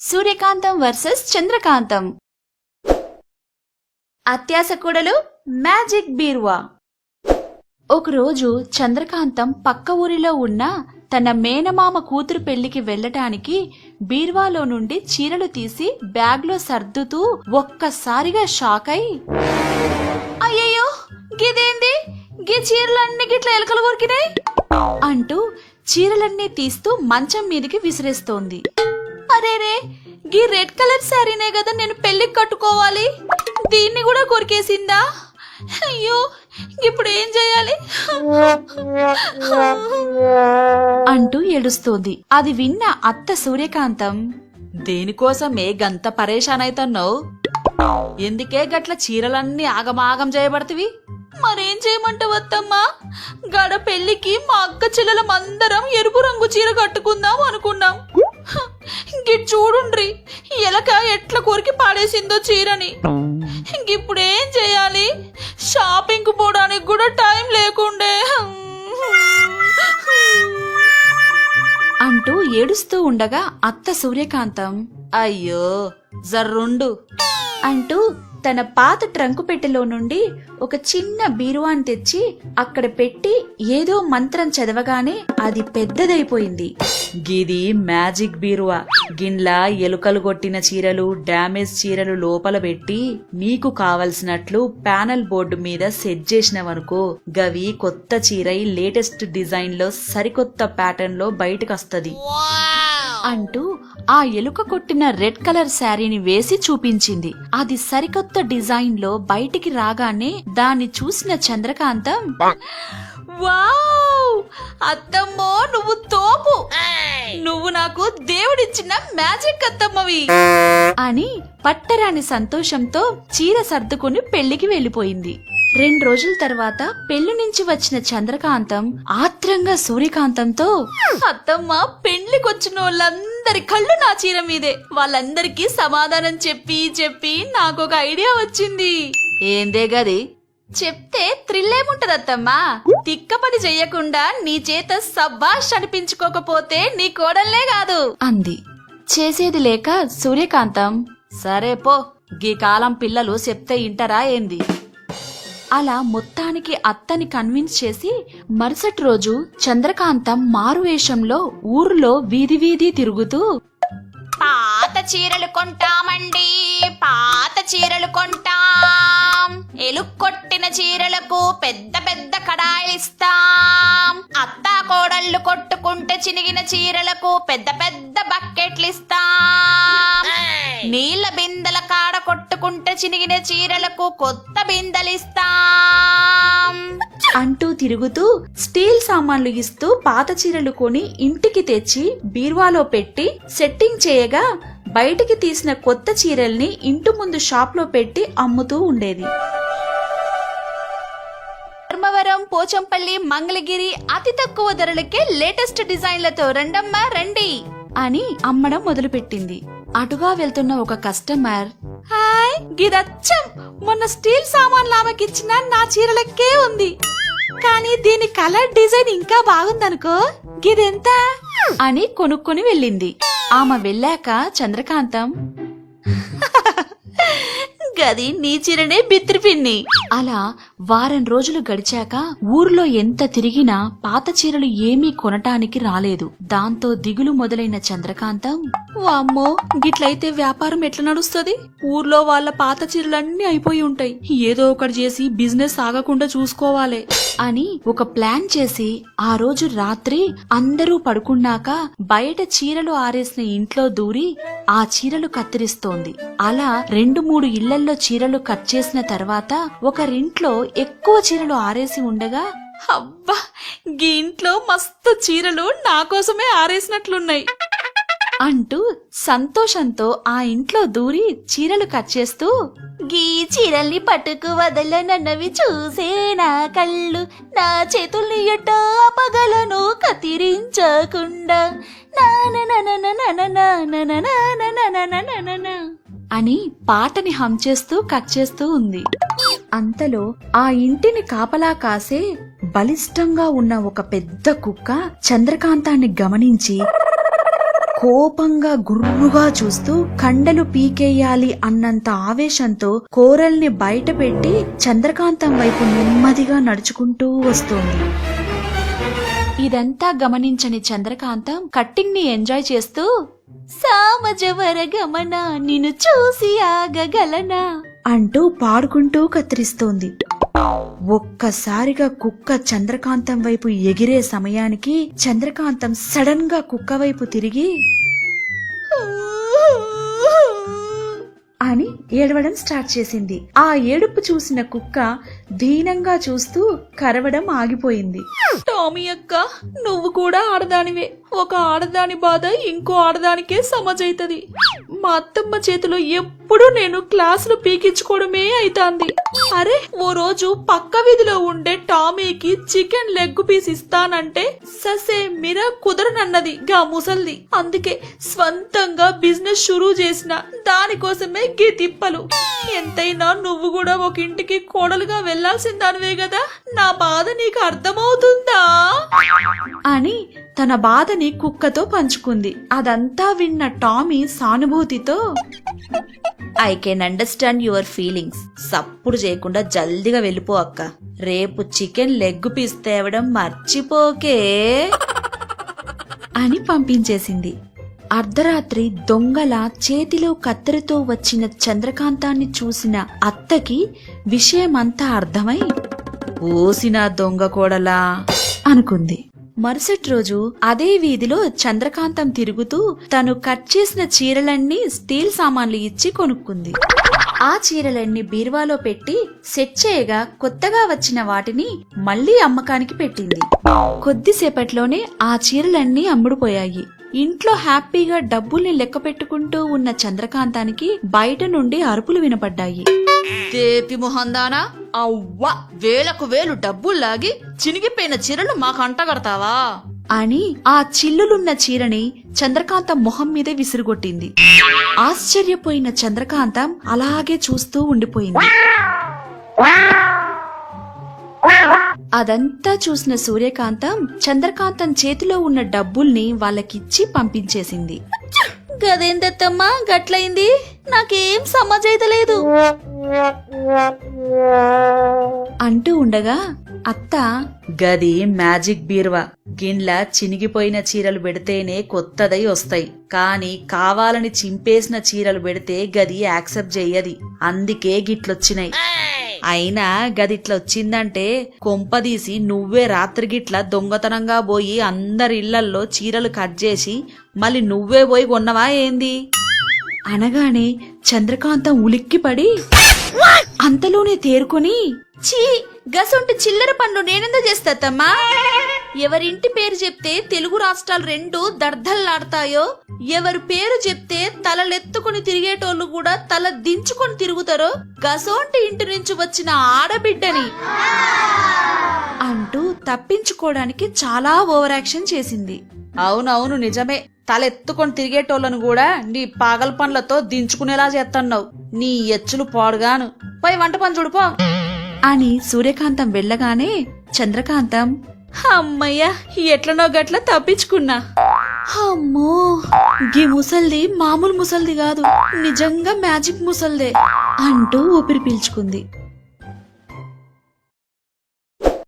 సూర్యకాంతం versus చంద్రకాంతం. అత్యాస కూడలు magic బీరువా. ఒకరోజు చంద్రకాంతం పక్క ఊరిలో ఉన్న తన మేనమామ కూతురు పెళ్ళికి వెళ్ళటానికి బీర్వాలో నుండి చీరలు తీసి బ్యాగ్లో సర్దుతూ ఒక్కసారిగా షాక్ అయి అయ్యయ్యో గిదేంది? గీ చీరలన్నీ గిట్ల ఎలకలు కొరికినాయి? అంటూ చీరలన్నీ తీస్తూ మంచం మీదకి విసిరేస్తోంది. అరేరే గీ రెడ్ కలర్ శారీనే కదా నేను పెళ్ళికి కట్టుకోవాలి. దీన్ని కూడా కొరికేసిందా? అయ్యో ఇప్పుడు ఏం చేయాలి? అంటూ ఏడుస్తోంది. అది విన్న అత్త సూర్యకాంతం దేనికోసమే గంత పరేషాన్ అవుతున్నావు ఎందుకే గట్ల చీరలన్నీ ఆగమాగం చేయబడతవి? మరేం చేయమంటావు అత్తమ్మా? గడ పెళ్ళికి మా అక్క చెల్లెలం అందరం ఎరుపు రంగు చీర కట్టుకుందాం అనుకున్నాం. గిట్ చూడుండ్రి. ఎలక ఎట్ల కొరికి పాడేసిందో చీరని. ఇప్పుడు ఏం చేయాలి? షాపింగ్ పోవడానికి కూడా టైం లేకుండే. అంటూ ఏడుస్తూ ఉండగా అత్త సూర్యకాంతం. అయ్యో జర్రుండు. అంటూ తన పాత ట్రంకు పెట్టెలో నుండి ఒక చిన్న బీరువాన్ తెచ్చి అక్కడ పెట్టి ఏదో మంత్రం చదవగానే అది పెద్దదైపోయింది. గిది మ్యాజిక్ బీరువా. గిన్లా ఎలుకలు కొట్టిన చీరలు డ్యామేజ్ చీరలు లోపల పెట్టి నీకు కావలసినట్లు ప్యానల్ బోర్డు మీద సెట్ చేసినవనుకో గవి కొత్త చీరై లేటెస్ట్ డిజైన్లో సరికొత్త ప్యాటర్న్లో బయటకొస్తది అంటూ ఆ ఎలుక కొట్టిన రెడ్ కలర్ శారీని వేసి చూపించింది. అది సరికొత్త డిజైన్లో బయటికి రాగానే దాన్ని చూసిన చంద్రకాంతం వావ్! అత్తమ్మో నువ్వు తోపు! నువ్వు నాకు దేవుడిచ్చిన మ్యాజిక్ అత్తమ్మవి! అని పట్టరాని సంతోషంతో చీర సర్దుకుని పెళ్ళికి వెళ్ళిపోయింది. రెండు రోజుల తర్వాత పెళ్ళి నుంచి వచ్చిన చంద్రకాంతం ఆత్రంగా సూర్యకాంతంతో అత్తమ్మ పెళ్ళికొచ్చిన వాళ్ళందరి కళ్ళు నా చీర మీదే. వాళ్ళందరికీ సమాధానం చెప్పి చెప్పి నాకు ఒక ఐడియా వచ్చింది. ఏందే గది? చెప్తే త్రిల్లేముంటదత్తమ్మా. తిక్క పని చెయ్యకుండా నీ చేత సబ్బాష్ అనిపించుకోకపోతే నీ కోడల్లే కాదు అంది. చేసేది లేక సూర్యకాంతం సరే పో గీ కాలం పిల్లలు చెప్తే ఇంటరా ఏంది? అలా మొత్తానికి అత్తని కన్విన్స్ చేసి మరుసటి రోజు చంద్రకాంతం మారువేషంలో ఊర్లో వీధి వీధి తిరుగుతూ పాత చీరలు కొంటామండి పాత చీరలు కొంటాం. ఎలుక్కొట్టిన చీరలకు పెద్ద పెద్ద కడాయిలిస్తాం అత్తా కోడళ్ళు కొట్టుకుంటే చినిగిన చీరలకు పెద్ద పెద్ద బకెట్లిస్తాం నీళ్ళ బిందెల కాడ కొట్టుకుంటే చినిగిన చీరలకు కొత్త బిందెలిస్తాం అంటూ తిరుగుతూ స్టీల్ సామాన్లు ఇస్తూ పాత చీరలు కొని ఇంటికి తెచ్చి బీర్వాలో పెట్టి సెట్టింగ్ చేయగా బయటికి తీసిన కొత్త చీరల్ని ఇంటి ముందు షాప్లో పెట్టి అమ్ముతూ ఉండేది. గన్నవరం పోచంపల్లి మంగళగిరి అతి తక్కువ ధరలకే లేటెస్ట్ డిజైన్లతో రెండమ్మ రండి! అని అమ్మడం మొదలుపెట్టింది. అటుగా వెళ్తున్న ఒక కస్టమర్ హాయ్ గిదచ్చం! మొన్న స్టీల్ సామాన్లు ఆమెకిచ్చిన నా చీరలకే ఉంది. కానీ దీని కలర్ డిజైన్ ఇంకా బాగుందనుకో గిదెంత? అని కొనుక్కొని వెళ్ళింది. ఆమె వెళ్ళాక చంద్రకాంతం గది నీ చీరనే బిత్రిపిన్ని అలా వారం రోజులు గడిచాక ఊర్లో ఎంత తిరిగినా పాత చీరలు ఏమీ కొనటానికి రాలేదు. దాంతో దిగులు మొదలైన చంద్రకాంతం వామ్మో గిట్లయితే వ్యాపారం ఎట్లా నడుస్తుంది? ఊర్లో వాళ్ళ పాత చీరలన్నీ అయిపోయి ఉంటాయి. ఏదో ఒకటి చేసి బిజినెస్ ఆగకుండా చూసుకోవాలి అని ఒక ప్లాన్ చేసి ఆ రోజు రాత్రి అందరూ పడుకున్నాక బయట చీరలు ఆరేసిన ఇంట్లో దూరి ఆ చీరలు కత్తిరిస్తోంది. అలా రెండు మూడు ఇళ్ళల్లో చీరలు కట్ చేసిన తర్వాత ఒకరింట్లో ఎక్కువ చీరలు ఆరేసి ఉండగా అబ్బా ఇంట్లో మస్తు చీరలు నా కోసమే ఆరేసినట్లున్నాయి అంటూ సంతోషంతో ఆ ఇంట్లో దూరి చీరలు కట్ చేస్తూ గీ చీరల్ని పట్టుకు వదలనన్నవి చూసే నా కళ్ళు నా చేతుల్ని ఎట్టా పగలను కత్తిరించకుండా నా అని పాటని హంచేస్తూ చేస్తూ కట్ చేస్తూ ఉంది. అంతలో ఆ ఇంటిని కాపలా కాసే బలిష్టంగా ఉన్న ఒక పెద్ద కుక్క చంద్రకాంతాన్ని గమనించి కోపంగా గుర్రుగా చూస్తూ కండలు పీకేయాలి అన్నంత ఆవేశంతో కోరల్ని బయటపెట్టి చంద్రకాంతం వైపు నెమ్మదిగా నడుచుకుంటూ వస్తోంది. ఇదంతా గమనించని చంద్రకాంతం కట్టింగ్ని ఎంజాయ్ చేస్తూ సామజవర గమన నిన్ను చూసి ఆగగలనా? అంటూ పాడుకుంటూ కత్తిరిస్తోంది. ఒక్కసారిగా కుక్క చంద్రకాంతం వైపు ఎగిరే సమయానికి చంద్రకాంతం సడన్గా కుక్క వైపు తిరిగి అని ఏడవడం స్టార్ట్ చేసింది. ఆ ఏడుపు చూసిన కుక్క దీనంగా చూస్తూ కరవడం ఆగిపోయింది. టామీ అక్క నువ్వు కూడా ఆడదానివే. ఒక ఆడదాని బాధ ఇంకో ఆడదానికే సమజైతది. మా అత్తమ్మ చేతిలో ఎప్పుడు నేను క్లాసులు పీకించుకోవడమే అయితాంది. అరే ఓ రోజు పక్క వీధిలో ఉండే టామీకి చికెన్ లెగ్ పీస్ ఇస్తానంటే ససే మిర కుదరనన్నది గా ముసల్ది. అందుకే స్వంతంగా బిజినెస్ షురూ చేసిన దానికోసమే గీ తిప్పలు. ఎంతైనా నువ్వు కూడా ఒక ఇంటికి కోడలుగా వెళ్ళాల్సిందానివే కదా నా బాధ నీకు అర్థమవుతుందా? అని తన బాధ బాధని కుక్కతో పంచుకుంది. అదంతా విన్న టామీ సానుభూతితో I can understand your feelings. సప్పుడు చేయకుండా జల్దిగా వెళ్ళిపో అక్క. రేపు చికెన్ లెగ్ పీస్ తేవడం మర్చిపోకే అని పంపించేసింది. అర్ధరాత్రి దొంగల చేతిలో కత్తెరతో వచ్చిన చంద్రకాంతాన్ని చూసిన అత్తకి విషయమంతా అర్థమై ఓసిన దొంగ కోడలా అనుకుంది. మరుసటి రోజు అదే వీధిలో చంద్రకాంతం తిరుగుతూ తను కట్ చేసిన చీరలన్నీ స్టీల్ సామాన్లు ఇచ్చి కొనుక్కుంది. ఆ చీరలన్నీ బీరువాలో పెట్టి సెట్ చేయగా కొత్తగా వచ్చిన వాటిని మళ్ళీ అమ్మకానికి పెట్టింది. కొద్దిసేపట్లోనే ఆ చీరలన్నీ అమ్ముడుపోయాయి. ఇంట్లో హ్యాపీగా డబ్బుల్ని లెక్క పెట్టుకుంటూ ఉన్న చంద్రకాంతానికి బయట నుండి అరుపులు వినపడ్డాయి. దేపి మొహందానా? అవ్వ వేలకు వేలు డబ్బుల్లాగి చినిగిపోయిన చీరలు మాకు అంటగడతావా? అని ఆ చిల్లులున్న చీరని చంద్రకాంతం మొహం మీదే విసిరుగొట్టింది. ఆశ్చర్యపోయిన చంద్రకాంతం అలాగే చూస్తూ ఉండిపోయింది. అదంతా చూసిన సూర్యకాంతం చంద్రకాంతం చేతిలో ఉన్న డబ్బుల్ని వాళ్ళకిచ్చి పంపించేసింది. గదేందత్తమ్మా గట్లయింది? నాకేం సమజైతలేదు. అంటూ ఉండగా అత్త గది మ్యాజిక్ బీర్వా. గిన్ల చినిగిపోయిన చీరలు పెడితేనే కొత్తదై వస్తాయి. కాని కావాలని చింపేసిన చీరలు పెడితే గది యాక్సెప్ట్ చెయ్యది అందుకే గిట్లొచ్చినాయి. అయినా గదిట్లొచ్చిందంటే కొంపదీసి నువ్వే రాత్రి గిట్ల దొంగతనంగా పోయి అందరి ఇళ్ళల్లో చీరలు కట్ చేసి మళ్ళీ నువ్వే పోయి కొన్నవా ఏంది? అనగానే చంద్రకాంతం ఉలిక్కిపడి అంతలోనే తేరుకొని చీ గసొంటి చిల్లర పనులు నేనెందుకు చేస్తాతమ్మా ఎవరింటి పేరు చెప్తే తెలుగు రాష్ట్రాలు రెండు దర్ధల్లాడతాయో ఎవరి పేరు చెప్తే తలలెత్తుకుని తిరిగేటోళ్ళు కూడా తల దించుకొని తిరుగుతారో గసోంటి ఇంటి నుంచి వచ్చిన ఆడబిడ్డని అంటూ తప్పించుకోవడానికి చాలా ఓవరాక్షన్ చేసింది. అవునవును నిజమే. తలెత్తుకొని తిరిగేటోళ్ళను కూడా నీ పాగల పండ్లతో దించుకునేలా చేస్తున్నావు నీ ఎచ్చులు పాడుగాను. పోయి వంట పని చూడుపో అని సూర్యకాంతం వెళ్ళగానే చంద్రకాంతం అమ్మయ్య ఎట్లనో గట్ల తప్పించుకున్నా. అమ్మో గీ ముసల్ది మామూలు ముసల్ది కాదు నిజంగా మ్యాజిక్ ముసల్దే అంటూ ఊపిరి పీల్చుకుంది.